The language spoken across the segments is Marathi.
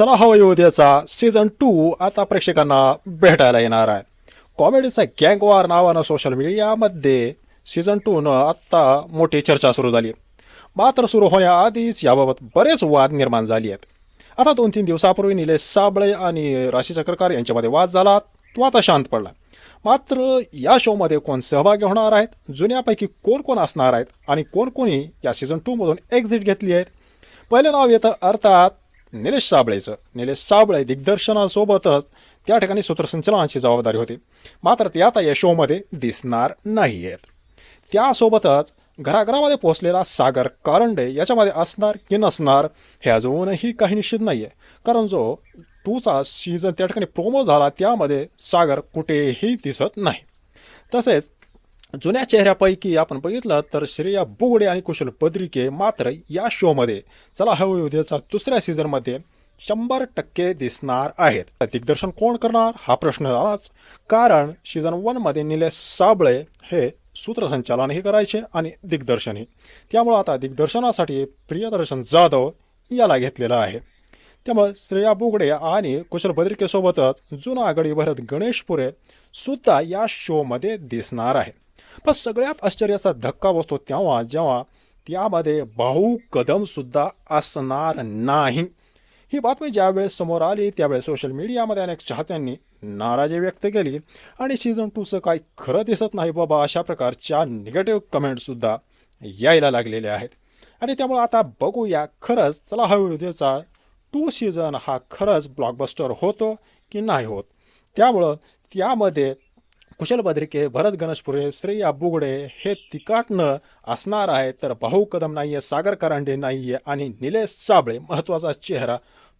चला हवा योद्याचा सीझन टू आता प्रेक्षकांना भेटायला येणार आहे. कॉमेडीचा गँगवार नावानं सोशल मीडियामध्ये सीझन टूनं आत्ता मोठी चर्चा सुरू झाली. मात्र सुरू होण्याआधीच याबाबत बरेच वाद निर्माण झाले आहेत. आता दोन तीन दिवसापूर्वी निलेश साबळे आणि राशी चक्रकार यांच्यामध्ये वाद झाला. तो आता शांत पडला. मात्र या शोमध्ये कोण सहभागी होणार आहेत? जुन्यापैकी कोण कोण असणार आहेत? आणि कोण कोणी या सीझन टूमधून एक्झिट घेतली आहेत? पहिलं नाव येतं अर्थात निलेश साबळेचं. निलेश साबळे दिग्दर्शनासोबतच त्या ठिकाणी सूत्रसंचलनाची जबाबदारी होती. मात्र ते आता या शोमध्ये दिसणार नाही आहेत त्यासोबतच घराघरामध्ये पोहोचलेला सागर कारंडे याच्यामध्ये असणार की नसणार हे अजूनही काही निश्चित नाही आहे कारण जो टूचा सीझन त्या ठिकाणी प्रोमो झाला त्यामध्ये सागर कुठेही दिसत नाही. तसेच जुन्या चेहऱ्यापैकी आपण बघितलं तर श्रेया बुगडे आणि कुशल पद्रिके मात्र या शोमध्ये. चला हळूहळू उद्याच्या दुसऱ्या सीझनमध्ये शंभर टक्के दिसणार आहेत. दिग्दर्शन कोण करणार? हा प्रश्न आलाच. कारण सीझन वनमध्ये निलेश साबळे हे सूत्रसंचालनही करायचे आणि दिग्दर्शनही. त्यामुळं आता दिग्दर्शनासाठी प्रियदर्शन जाधव याला घेतलेलं आहे. त्यामुळे श्रेया बुगडे आणि कुशल बद्रिकेसोबतच जुना आघाडी भरत गणेशपुरे सुद्धा या शोमध्ये दिसणार आहे. पण सगळ्यात आश्चर्याचा धक्का बसतो तेव्हा जेव्हा त्यामध्ये भाऊ कदम सुद्धा असणार नाही. ही बातमी ज्यावेळेस समोर आली त्यावेळेस सोशल मीडियामध्ये अनेक चाहत्यांनी नाराजी व्यक्त केली आणि सीझन टूचं काय खरं दिसत नाही बाबा अशा प्रकारच्या निगेटिव्ह कमेंटसुद्धा यायला लागलेल्या आहेत. आणि त्यामुळे आता बघूया खरंच चला हळूहळूचा टू सीझन हा खरंच ब्लॉकबस्टर होतो की नाही होत? त्यामुळं त्यामध्ये कुशल बद्रिके भरत गणेशपुरे श्रेया बुगडे हे तिकाटनं असणार आहे तर भाऊ कदम नाही आहे सागर करांडे नाही आहे आणि निलेश साबळे महत्त्वाचा चेहरा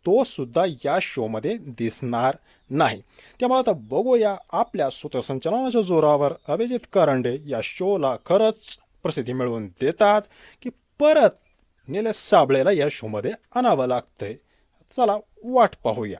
तो सुद्धा या शोमध्ये दिसणार नाही. त्यामुळे आता बघूया आपल्या सूत्रसंचालनाच्या जोरावर अभिजित करांडे या शोला खरंच प्रसिद्धी मिळवून देतात की परत निलेश साबळेला या शोमध्ये आणावं लागतंय. चला वाट पाहूया.